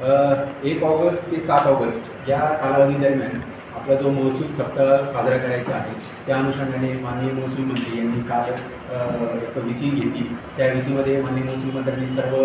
एक ऑगस्ट ते सात ऑगस्ट या कालावधी दरम्यान आपला जो महसूल सप्ताह साजरा करायचा आहे त्या अनुषंगाने माननीय महसूल मंत्री यांनी काल एक व्ही सी घेतली. त्या व्ही सीमध्ये माननीय महसूल मंत्र्यांनी सर्व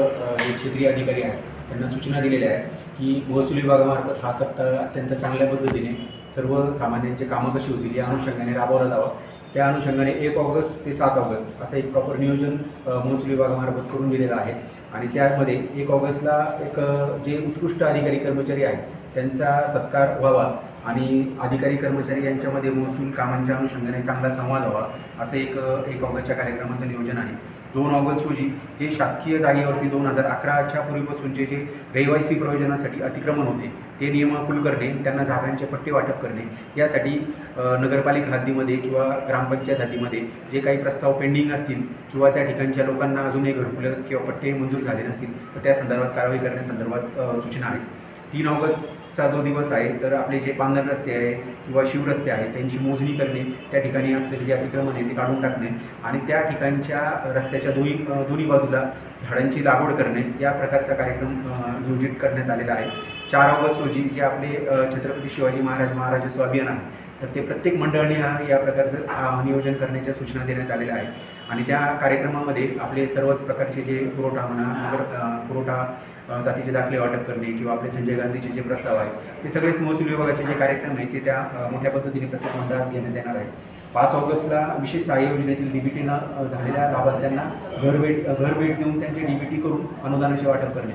जे क्षेत्रीय अधिकारी आहेत त्यांना सूचना दिलेल्या आहेत की महसूल विभागामार्फत हा सप्ताह अत्यंत चांगल्या पद्धतीने सर्वसामान्यांचे कामं कशी होतील या अनुषंगाने राबवला जावा. त्या अनुषंगाने एक ऑगस्ट ते सात ऑगस्ट असं एक प्रॉपर नियोजन महसूल विभागामार्फत करून दिलेलं आहे. आणि त्यामध्ये एक ऑगस्टला एक जे उत्कृष्ट अधिकारी कर्मचारी आहेत त्यांचा सत्कार व्हावा आणि अधिकारी कर्मचारी यांच्यामध्ये महसूल कामांच्या अनुषंगाने चांगला संवाद व्हावा असं एक एक ऑगस्टच्या कार्यक्रमाचं नियोजन आहे. दोन ऑगस्ट रोजी जे शासकीय जागेवरती दोन हजार अकराच्या पूर्वीपासूनचे जे रहिवासी प्रयोजनासाठी अतिक्रमण होते ते नियमाकुल करणे त्यांना जागांचे पट्टे वाटप करणे यासाठी नगरपालिका हद्दीमध्ये किंवा ग्रामपंचायत हद्दीमध्ये जे काही प्रस्ताव पेंडिंग असतील किंवा त्या ठिकाणच्या लोकांना अजूनही घरकुलं किंवा पट्टे मंजूर झाले नसतील तर त्या संदर्भात कारवाई करण्यासंदर्भात सूचना आहेत. तीन ऑगस्टचा जो दिवस आहे तर आपले जे पांधर रस्ते आहे किंवा शिवरस्ते आहेत त्यांची मोजणी करणे त्या ठिकाणी असलेले जे अतिक्रमण आहे ते काढून टाकणे आणि त्या ठिकाणच्या रस्त्याच्या दोन्ही दोन्ही बाजूला झाडांची लागवड करणे या प्रकारचा कार्यक्रम नियोजित करण्यात आलेला आहे. चार ऑगस्ट रोजी जे आपले छत्रपती शिवाजी महाराज महाराजस्व अभियान आहे तर ते प्रत्येक मंडळाने हा या प्रकारचं नियोजन करण्याच्या सूचना देण्यात आलेल्या आहेत. आणि त्या कार्यक्रमामध्ये आपले सर्वच प्रकारचे जे पुरवठा म्हणा पुरवठा जातीचे दाखले वाटप करणे किंवा आपले संजय गांधीचे जे प्रस्ताव आहेत ते सगळेच महसूल विभागाचे जे कार्यक्रम आहेत ते त्या मोठ्या पद्धतीने प्रत्येक मंडळात घेण्यात येणार आहे पाच ऑगस्टला विशेष सहाय्य योजनेतील डीबीटीनं झालेल्या लाभार्थ्यांना घर भेट घर भेट देऊन त्यांची डीबीटी करून अनुदानाचे वाटप करणे.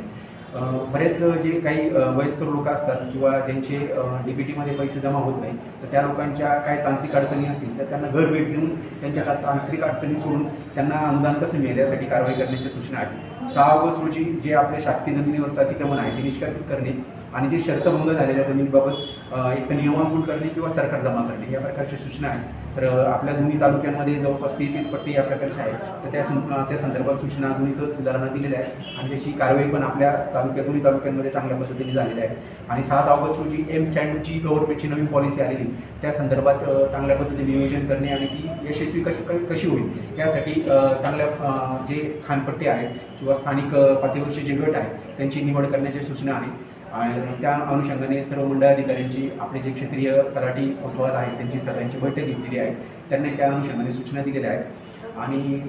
बरेच जे काही वयस्कर लोक असतात किंवा ज्यांचे डीबीटीमध्ये पैसे जमा होत नाही तर त्या लोकांच्या काय तांत्रिक अडचणी असतील तर त्यांना घर भेट देऊन त्यांच्या तांत्रिक अडचणी सोडून त्यांना अनुदान कसं मिळेल यासाठी कारवाई करण्याच्या सूचना आहेत सहा ऑगस्ट रोजी जे आपल्या शासकीय जमिनीवरचं अतिक्रमण आहे ते निष्कासित करणे आणि जे शर्तभंग झालेल्या जमिनीबाबत एक तर नियमांकूल करणे किंवा सरकार जमा करणे या प्रकारच्या सूचना आहेत तर आपल्या दोन्ही तालुक्यांमध्ये जवळपास तेहतीस पट्टी या प्रकारच्या आहेत. तर त्या सं- त्या संदर्भात सूचना दोन्ही तहसीलदारांना दिलेल्या आहेत आणि त्याची कारवाई पण आपल्या तालुक्यात दोन्ही तालुक्यांमध्ये चांगल्या पद्धतीने झालेली आहे. आणि सात ऑगस्ट रोजी एम स्टँडची गव्हर्नमेंटची नवीन पॉलिसी आलेली त्या संदर्भात चांगल्या पद्धतीने नियोजन करणे आणि ती यशस्वी कशी कशी होईल यासाठी चांगल्या जे खानपट्टी आहेत किंवा स्थानिक पातळीवरचे जे गट आहेत त्यांची निवड करण्याची सूचना आहे आणि त्या अनुषंगाने सर्व मंडळ अधिकाऱ्यांची आपले जे क्षेत्रीय तलाठी कोतवाल आहेत त्यांची सगळ्यांची बैठक घेतलेली आहे. त्यांनी त्या अनुषंगाने सूचना दिलेल्या आहेत. आणि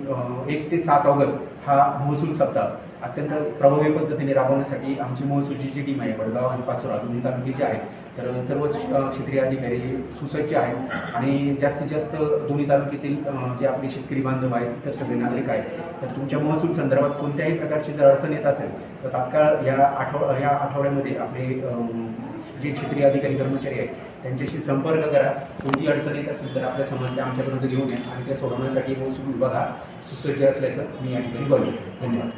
एक ते सात ऑगस्ट हा महसूल सप्ताह अत्यंत प्रभावी पद्धतीने राबवण्यासाठी आमची महसूलची जी टीम आहे वडगाव आणि पाचोरा दोन्ही तालुके जे आहेत तर सर्व क्षेत्रीय अधिकारी सुसज्ज आहेत आणि जास्तीत जास्त दोन्ही तालुक्यातील जे आपले शेतकरी बांधव आहेत इतर सगळे नागरिक आहेत तर तुमच्या महसूल संदर्भात कोणत्याही प्रकारची जर अडचण येत असेल तर तात्काळ या आठव या आठवड्यामध्ये आपले जे क्षेत्रीय अधिकारी कर्मचारी आहेत त्यांच्याशी संपर्क करा. कोणती अडचण येत असेल तर आपल्या समस्या आमच्यापर्यंत घेऊन या आणि त्या सोडवण्यासाठी महसूल विभाग हा सुसज्ज असल्याचं मी या ठिकाणी बोलतो धन्यवाद.